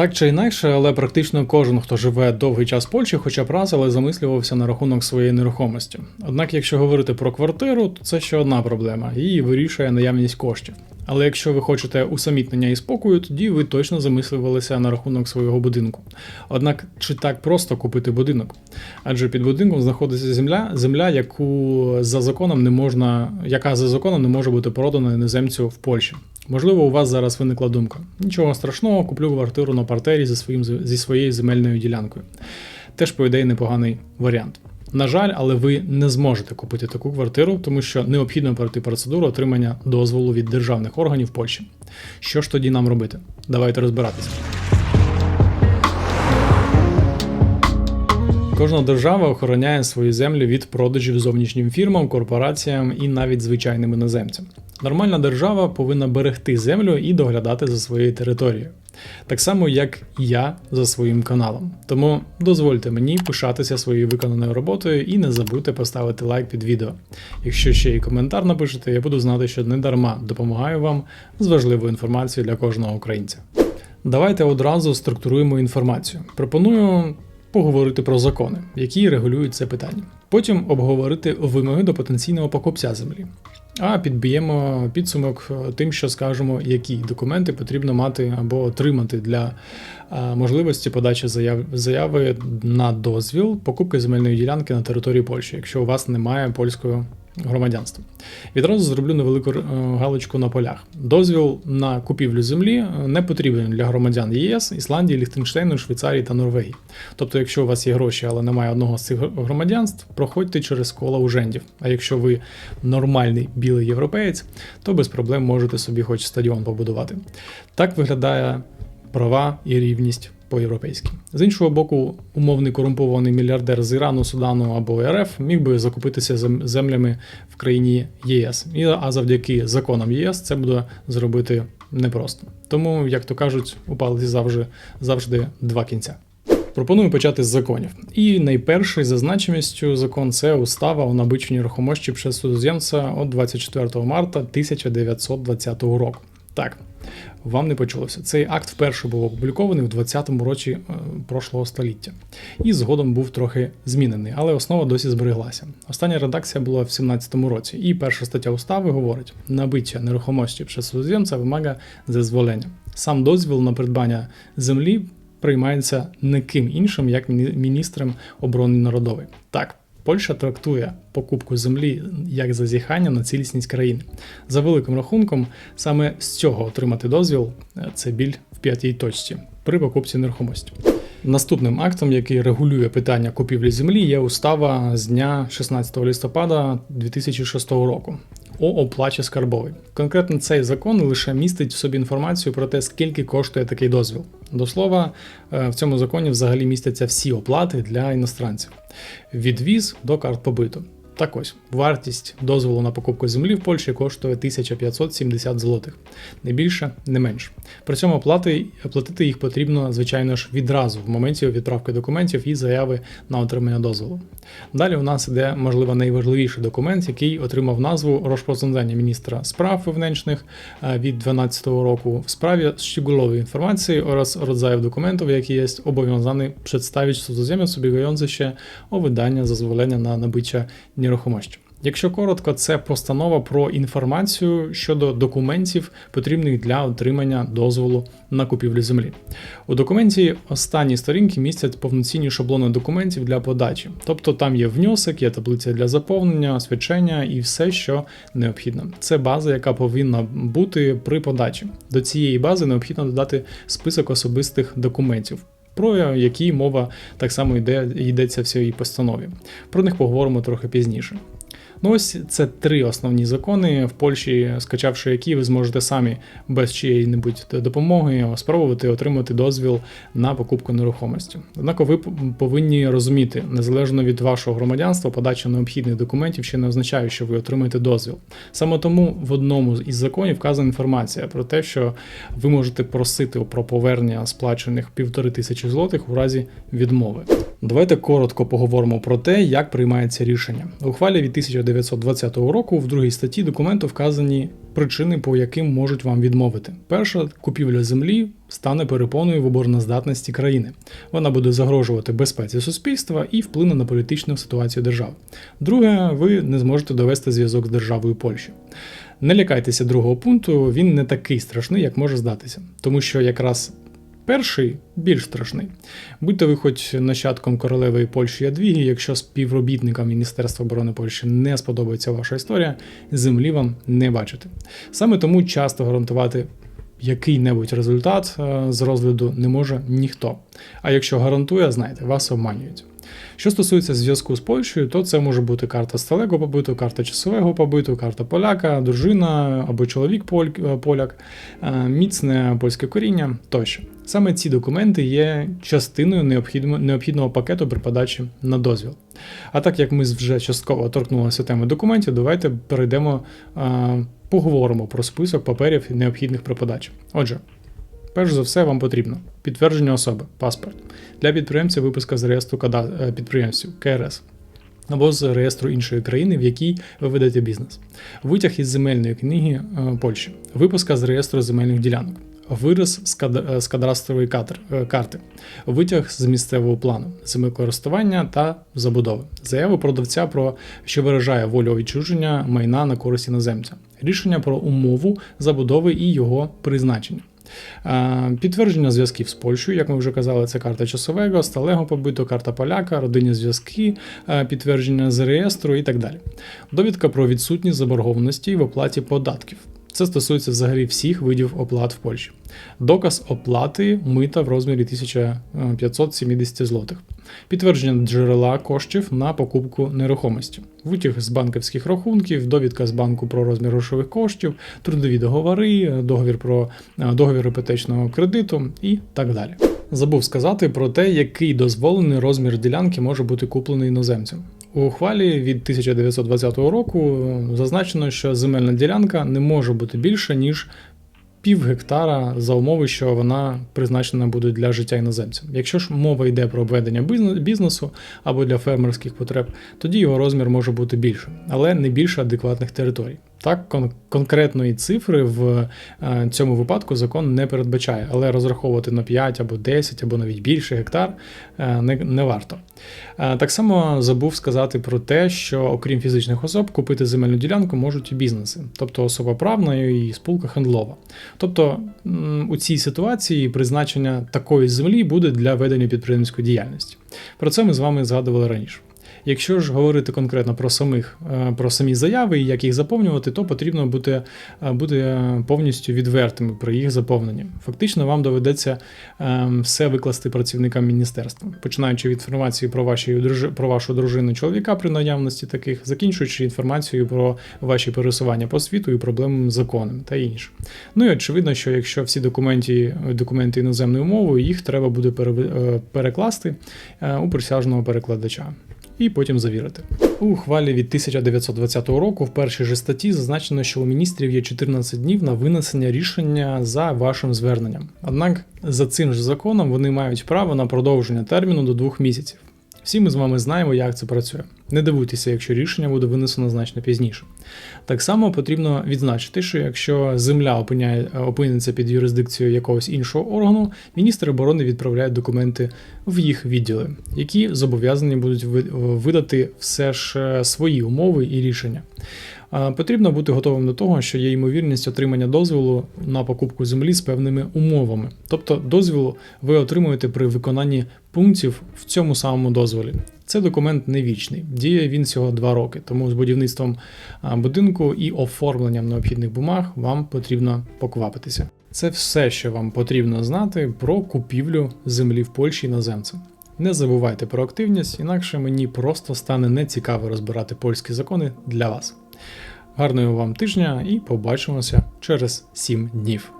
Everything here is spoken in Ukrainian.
Так чи інакше, але практично кожен, хто живе довгий час в Польщі, хоча б раз, але замислювався на рахунок своєї нерухомості. Однак, якщо говорити про квартиру, то це ще одна проблема, її вирішує наявність коштів. Але якщо ви хочете усамітнення і спокою, тоді ви точно замислювалися на рахунок свого будинку. Однак, чи так просто купити будинок? Адже під будинком знаходиться земля, земля, яку за законом не можна, яка за законом не може бути продана іноземцю в Польщі. Можливо, у вас зараз виникла думка. Нічого страшного, куплю квартиру на партері зі, своїм, зі своєю земельною ділянкою. Теж, по ідеї, непоганий варіант. На жаль, але ви не зможете купити таку квартиру, тому що необхідно пройти процедуру отримання дозволу від державних органів Польщі. Що ж тоді нам робити? Давайте розбиратися. Кожна держава охороняє свої землі від продажів зовнішнім фірмам, корпораціям і навіть звичайним іноземцям. Нормальна держава повинна берегти землю і доглядати за своєю територією. Так само, як я за своїм каналом. Тому дозвольте мені пишатися своєю виконаною роботою і не забудьте поставити лайк під відео. Якщо ще й коментар напишете, я буду знати, що не дарма допомагаю вам з важливою інформацією для кожного українця. Давайте одразу структуруємо інформацію. Пропоную поговорити про закони, які регулюють це питання. Потім обговорити вимоги до потенційного покупця землі. А підб'ємо підсумок тим, що скажемо, які документи потрібно мати або отримати для можливості подачі заяв, заяви на дозвіл покупки земельної ділянки на території Польщі, якщо у вас немає польського громадянства. Відразу зроблю невелику е, галочку на полях. Дозвіл на купівлю землі е, не потрібен для громадян ЄС, Ісландії, Ліхтенштейну, Швейцарії та Норвегії. Тобто, якщо у вас є гроші, але немає одного з цих громадянств, проходьте через коло ужендів. А якщо ви нормальний білий європеєць, то без проблем можете собі хоч стадіон побудувати. Так виглядає права і рівність по-європейськи. З іншого боку, умовний корумпований мільярдер з Ірану, Судану або РФ міг би закупитися землями в країні ЄС. І, а завдяки законам ЄС це буде зробити непросто. Тому, як то кажуть, у палиці завжди, завжди два кінця. Пропоную почати з законів. І найперший за значимістю закон це устава о набиченні нерухомості przez судоземця від 24 марта 1920 року. Так, вам не почулося. Цей акт вперше був опублікований в 20-му році е, прошлого століття і згодом був трохи змінений, але основа досі збереглася. Остання редакція була в 17-му році, і перша стаття устави говорить: набиття нерухомості przez судоземця вимага зазволення. Сам дозвіл на придбання землі приймається не ким іншим, як міністром оборони народової. Так. Польща трактує покупку землі як зазіхання на цілісність країни. За великим рахунком, саме з цього отримати дозвіл це біль в п'ятій точці при покупці нерухомості. Наступним актом, який регулює питання купівлі землі, є устава з дня 16 листопада 2006 року о оплаті скарбовій. Конкретно цей закон лише містить в собі інформацію про те, скільки коштує такий дозвіл. До слова, е, в цьому законі взагалі містяться всі оплати для іностранців від віз до карт побиту. Так ось, вартість дозволу на покупку землі в Польщі коштує 1570 злотих, не більше, не менше. При цьому оплати, оплатити їх потрібно, звичайно ж, відразу в моменті відправки документів і заяви на отримання дозволу. Далі у нас іде, можливо, найважливіший документ, який отримав назву розпорядження міністра справ wewnętrznych від 2012 року в справі щегулової інформації oraz rodzajów документів, які є obowiązany przedstawić cudzoziemiec ubiegający się o wydanie zezwolenia na nabycie нерухомості. Якщо коротко, це постанова про інформацію щодо документів, потрібних для отримання дозволу на купівлю землі. У документі останні сторінки містять повноцінні шаблони документів для подачі, тобто там є внесок, є таблиця для заповнення, освячення і все, що необхідно. Це база, яка повинна бути при подачі. До цієї бази необхідно додати список особистих документів. Про які мова так само йде, йдеться в цій постанові. Про них поговоримо трохи пізніше. Ну ось це три основні закони в Польщі, скачавши які ви зможете самі без чиєї-небудь допомоги спробувати отримати дозвіл на покупку нерухомості. Однак ви повинні розуміти, незалежно від вашого громадянства, подача необхідних документів ще не означає, що ви отримаєте дозвіл. Саме тому в одному із законів вказана інформація про те, що ви можете просити про повернення сплачених півтори тисячі злотих у разі відмови. Давайте коротко поговоримо про те, як приймається рішення. У ухвалі від 1920 року в другій статті документу вказані причини, по яким можуть вам відмовити. Перша купівля землі стане перепоною в обороноздатності країни. Вона буде загрожувати безпеці суспільства і вплине на політичну ситуацію держави. Друге, ви не зможете довести зв'язок з державою Польщі. Не лякайтеся другого пункту, він не такий страшний, як може здатися, тому що якраз перший більш страшний. Будьте ви хоч нащадком королеви Польщі Ядвіги, якщо співробітникам Міністерства оборони Польщі не сподобається ваша історія, землі вам не бачити. Саме тому часто гарантувати який-небудь результат е, з розгляду не може ніхто. А якщо гарантує, знаєте, вас обманюють. Що стосується зв'язку з Польщею, то це може бути карта сталego побиту, карта часового побиту, карта поляка, дружина або чоловік поляк, е, міцне польське коріння тощо. Саме ці документи є частиною необхідного, необхідного пакету при подачі на дозвіл. А так як ми вже частково торкнулися теми документів, давайте перейдемо, е, поговоримо про список паперів необхідних при подачі. Отже, Перш за все, вам потрібно підтвердження особи, паспорт. Для підприємця виписка з реєстру е, підприємців КРС або з реєстру іншої країни, в якій ви ведете бізнес. Витяг із земельної книги е, Польщі, виписка з реєстру земельних ділянок, вираз з, кад- е, кадастрової карти, витяг з місцевого плану, землекористування та забудови, заяву продавця про що виражає волю відчуження майна на користь іноземця, рішення про умову забудови і його призначення. Підтвердження зв'язків з Польщею, як ми вже казали, це карта часового, сталего побиту, карта поляка, родинні зв'язки, підтвердження з реєстру і так далі. Довідка про відсутність заборгованості в оплаті податків. Це стосується взагалі всіх видів оплат в Польщі. Доказ оплати мита в розмірі 1570 злотих. Підтвердження джерела коштів на покупку нерухомості. Витяг з банківських рахунків, довідка з банку про розмір грошових коштів, трудові договори, договір про е, договір іпотечного кредиту і так далі. Забув сказати про те, який дозволений розмір ділянки може бути куплений іноземцем. У ухвалі від 1920 року зазначено, що земельна ділянка не може бути більша ніж пів гектара за умови, що вона призначена буде для життя іноземців. Якщо ж мова йде про обведення бізнесу або для фермерських потреб, тоді його розмір може бути більшим, але не більше адекватних територій. Так, кон- конкретної цифри в е, цьому випадку закон не передбачає, але розраховувати на 5 або 10 або навіть більше гектар е, не, не варто. Е, Так само забув сказати про те, що окрім фізичних особ, купити земельну ділянку можуть і бізнеси, тобто особа правна і спілка хендлова. Тобто у цій ситуації призначення такої землі буде для ведення підприємницької діяльності. Про це ми з вами згадували раніше. Якщо ж говорити конкретно про самих е, про самі заяви і як їх заповнювати, то потрібно бути, е, бути е, повністю відвертими при їх заповненні. Фактично, вам доведеться е, все викласти працівникам міністерства, починаючи від інформації про ваші про вашу дружину чоловіка при наявності таких, закінчуючи інформацією про ваші пересування по світу і проблеми з законом та інше. Ну і очевидно, що якщо всі документи, документи іноземною мовою, їх треба буде перекласти у присяжного перекладача і потім завірити. У хвалі від 1920 року в першій же статті зазначено, що у міністрів є 14 днів на винесення рішення за вашим зверненням. Однак за цим ж законом вони мають право на продовження терміну до двох місяців. Всі ми з вами знаємо, як це працює. Не дивуйтеся, якщо рішення буде винесено значно пізніше. Так само потрібно відзначити, що якщо земля опиняє, опиниться під юрисдикцією якогось іншого органу, міністр оборони відправляє документи в їх відділи, які зобов'язані будуть видати все ж е, свої умови і рішення. Потрібно бути готовим до того, що є ймовірність отримання дозволу на покупку землі з певними умовами. Тобто дозвіл ви отримуєте при виконанні пунктів в цьому самому дозволі. Це документ не вічний, діє він всього два роки, тому з будівництвом будинку і оформленням необхідних бумаг вам потрібно поквапитися. Це все, що вам потрібно знати про купівлю землі в Польщі іноземцям. Не забувайте про активність, інакше мені просто стане нецікаво розбирати польські закони для вас. Гарного вам тижня і побачимося через 7 днів.